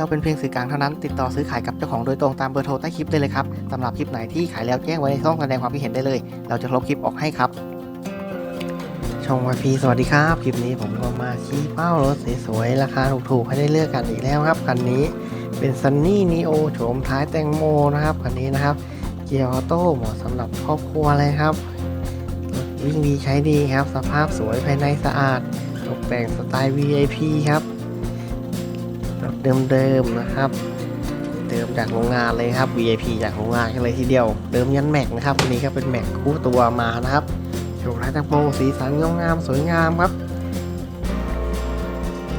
เราเป็นเพียงสื่อกลางเท่านั้น ติดต่อซื้อขายกับเจ้าของโดยตรงตามเบอร์โทรใต้คลิปได้เลยครับสำหรับคลิปไหนที่ขายแล้วแจ้งไว้ในช่องแสดงความคิดเห็นได้เลย เราจะลบคลิปออกให้ครับช่องวพีสวัสดีครับ คลิปนี้ผมก็มาชี้เป้ารถสวยๆราคาถูกๆให้ได้เลือกกันอีกแล้วครับคันนี้เป็นซันนี่นีโอโฉมท้ายแตงโมนะครับคันนี้นะครับเกียร์ออโต้เหมาะสำหรับครอบครัวเลยครับวิ่งดีใช้ดีครับ สภาพสวยภายในสะอาด ตกแต่งสไตล์ VIP ครับ เดิมๆนะครับ เดิมจากโรงงานเลยครับ VIP จากโรงงานกันเลยทีเดียว เดิมยันแม็กนะครับอันนี้ก็เป็นแม็กคู่ตัวมานะครับโฉมท้ายตงโมสีสันงามๆสวยงามครับ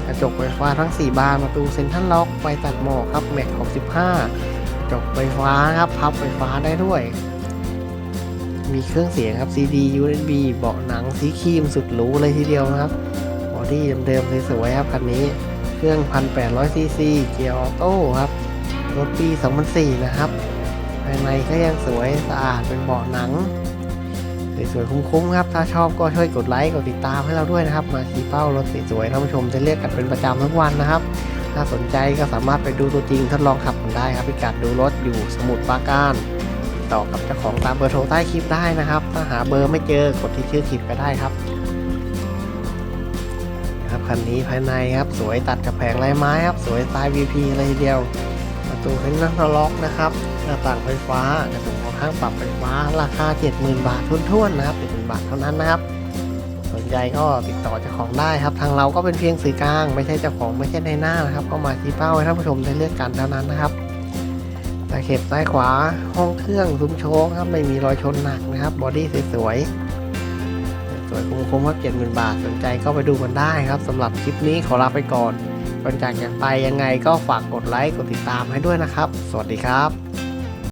กระจกไฟฟ้าทั้ง 4 บานประตูเซ็นทรัลล็อกไฟตัดหมอกครับแม็ก65กระจกไฟฟ้าครับพับไฟฟ้าได้ด้วย มีเครื่องเสียงครับ CD USB เบาะหนังสีครีมสุดหรูเลยทีเดียวนะครับบอดี้เดิมๆสวยๆครับคันนี้ เครื่อง 1,800 ซีซี เกียร์ออโต้ครับ รถปี 2004 นะครับ ภายในก็ยังสวยสะอาดเป็นเบาะหนัง สวยๆ คุ้มๆ ครับ ถ้าชอบก็ช่วยกดไลค์ กดติดตามให้เราด้วยนะครับ มาชี้เป้ารถสวยๆท่านผู้ชมจะเรียกกันเป็นประจำทุกวันนะครับ ถ้าสนใจก็สามารถไปดูตัวจริงทดลองขับกันได้ครับพิกัดดูรถอยู่สมุทรปราการต่อกับเจ้าของตามเบอร์โทรใต้คลิปได้นะครับ ถ้าหาเบอร์ไม่เจอกดที่ชื่อคลิปก็ได้ครับ ครับคันนี้ภายในครับสวยตัดกับแผงลายไม้ครับสวยสไตล์ VP เลยทีเดียว ประตูเป็นนักล็อกนะครับหน้าต่างไฟฟ้ากระจกมองข้างปรับไฟฟ้า ราคา 70,000 บาททุนๆนะครับ70,000บาทเท่านั้นนะครับสนใจก็ติดต่อเจ้าของได้ครับ ทางเราก็เป็นเพียงสื่อกลาง ไม่ใช่เจ้าของไม่ใช่ในหน้านะครับ ก็มาชี้เป้าให้ท่านผู้ชมได้เลือกกันเท่านั้นนะครับตะเข็บซ้ายขวาห้องเครื่องซุ้มโชคครับไม่มีรอยชนหนักนะครับบอดี้สวยๆ สวยคุ้มๆครับ70,000บาทสนใจก็ไปดูกันได้ครับสำหรับคลิปนี้ขอลาไปก่อนก่อนจากกันไปยังไงก็ฝากกดไลค์กดติดตามให้ด้วยนะครับ สวัสดีครับ